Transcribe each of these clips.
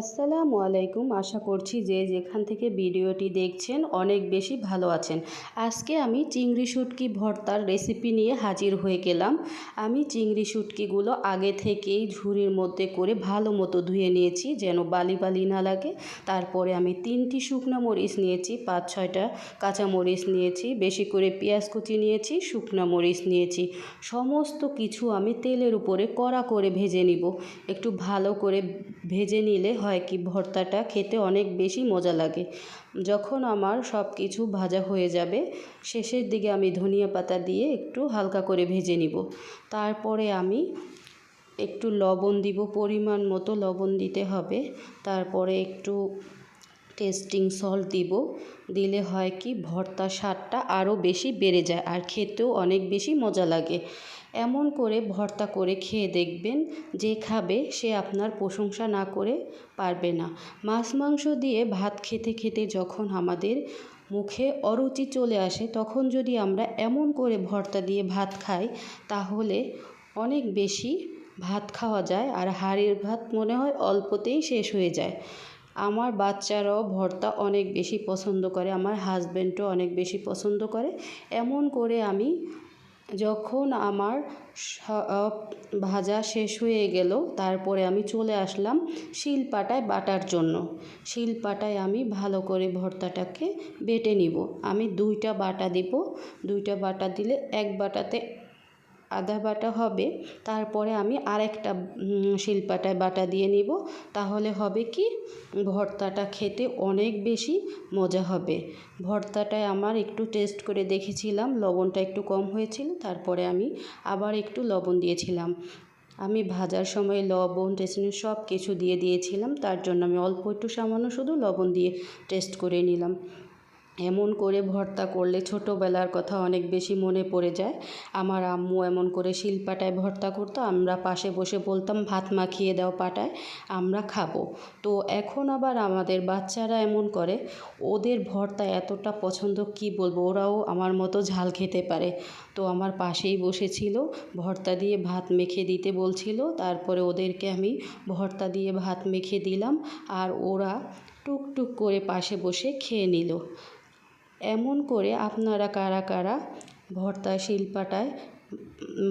আসসালামু আলাইকুম। আশা করছি যে যেখান থেকে ভিডিওটি দেখছেন অনেক বেশি ভালো আছেন। আজকে আমি চিংড়ি শুটকি ভর্তার রেসিপি নিয়ে হাজির হয়ে গেলাম। আমি চিংড়ি শুটকিগুলো আগে থেকেই ঝুড়ির মধ্যে করে ভালো মতো ধুয়ে নিয়েছি, যেন বালি বালি না লাগে। তারপরে আমি তিনটি শুকনো মরিচ নিয়েছি, পাঁচ ছয়টা কাঁচা মরিচ নিয়েছি, বেশি করে পেঁয়াজ কুচি নিয়েছি, শুকনো মরিচ নিয়েছি। সমস্ত কিছু আমি তেলের উপরে কড়া করে ভেজে নিব। একটু ভালো করে ভেজে নিলে হয় কি ভর্তাটা খেতে অনেক বেশি মজা লাগে। যখন আমার সব কিছু ভাজা হয়ে যাবে, শেষের দিকে আমি ধনিয়া পাতা দিয়ে একটু হালকা করে ভেজে নিব। তারপরে আমি একটু লবণ দিব, পরিমাণ মতো লবণ দিতে হবে। তারপরে একটু টেস্টিং সল্ট দিব। দিলে হয় কি ভর্তার স্বাদটা আরও বেশি বেড়ে যায় আর খেতেও অনেক বেশি মজা লাগে। এমন করে ভর্তা করে খেয়ে দেখবেন যে খাবে সে আপনার প্রশংসা না করে পারবে না। মাছ মাংস দিয়ে ভাত খেতে খেতে যখন আমাদের মুখে অরুচি চলে আসে, তখন যদি আমরা এমন করে ভর্তা দিয়ে ভাত খাই, তাহলে অনেক বেশি ভাত খাওয়া যায় আর হাড়ের ভাত মনে হয় অল্পতেই শেষ হয়ে যায়। আমার বাচ্চারাও ভর্তা অনেক বেশি পছন্দ করে, আমার হাজব্যান্ডও অনেক বেশি পছন্দ করে। এমন করে আমি যখন আমার সব ভাজা শেষ হয়ে গেল, তারপরে আমি চলে আসলাম শিলপাটায় বাটার জন্য। শিলপাটায় আমি ভালো করে ভর্তাটাকে বেটে নিব। আমি দুইটা বাটা দিব, দুইটা বাটা দিলে এক বাটাতে আদা বাটা হবে, তারপরে আমি আরেকটা শিলপাটায় বাটা দিয়ে নিব। তাহলে হবে কি, ভর্তাটা খেতে অনেক বেশি মজা হবে। ভর্তাটায় আমার একটু টেস্ট করে দেখেছিলাম, লবণটা একটু কম হয়েছিল, তারপরে আমি আবার একটু লবণ দিয়েছিলাম। আমি ভাজার সময় লবণ টেস্ট সব কিছু দিয়ে দিয়েছিলাম, তার জন্য আমি অল্প একটু সামান্য শুধু লবণ দিয়ে টেস্ট করে নিলাম। এমন করে ভর্তা করলে ছোটোবেলার কথা অনেক বেশি মনে পড়ে যায়। আমার আম্মু এমন করে শিলপাটায় ভর্তা করতো, আমরা পাশে বসে বলতাম, ভাত মাখিয়ে দাও পাটায়, আমরা খাব। তো এখন আবার আমাদের বাচ্চারা এমন করে, ওদের ভর্তা এতটা পছন্দ, কি বলব? ওরাও আমার মতো ঝাল খেতে পারে। তো আমার পাশেই বসেছিল, ভর্তা দিয়ে ভাত মেখে দিতে বলছিল, তারপরে ওদেরকে আমি ভর্তা দিয়ে ভাত মেখে দিলাম, আর ওরা টুকটুক করে পাশে বসে খেয়ে নিল। এমন করে আপনারা কারা কারা ভর্তা শিলপাটায়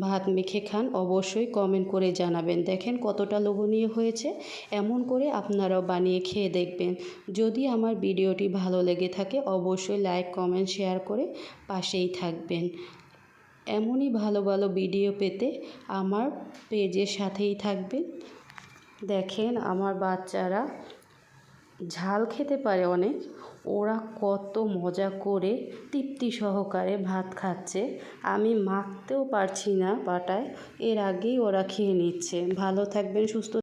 ভাত মেখে খান অবশ্যই কমেন্ট করে জানাবেন। দেখেন কতটা লোভনীয় হয়েছে। এমন করে আপনারাও বানিয়ে খেয়ে দেখবেন। যদি আমার ভিডিওটি ভালো লেগে থাকে অবশ্যই লাইক কমেন্ট শেয়ার করে পাশেই থাকবেন। এমনই ভালো ভালো ভিডিও পেতে আমার পেজের সাথেই থাকবেন। দেখেন আমার বাচ্চারা ঝাল খেতে পারে অনেক। ওরা কত মজা করে তৃপ্তি সহকারে ভাত খাচ্ছে। আমি মাখতেও পারছি না পাটায় এর আগেই ওরা খেয়ে নিচ্ছে। ভালো থাকবেন, সুস্থ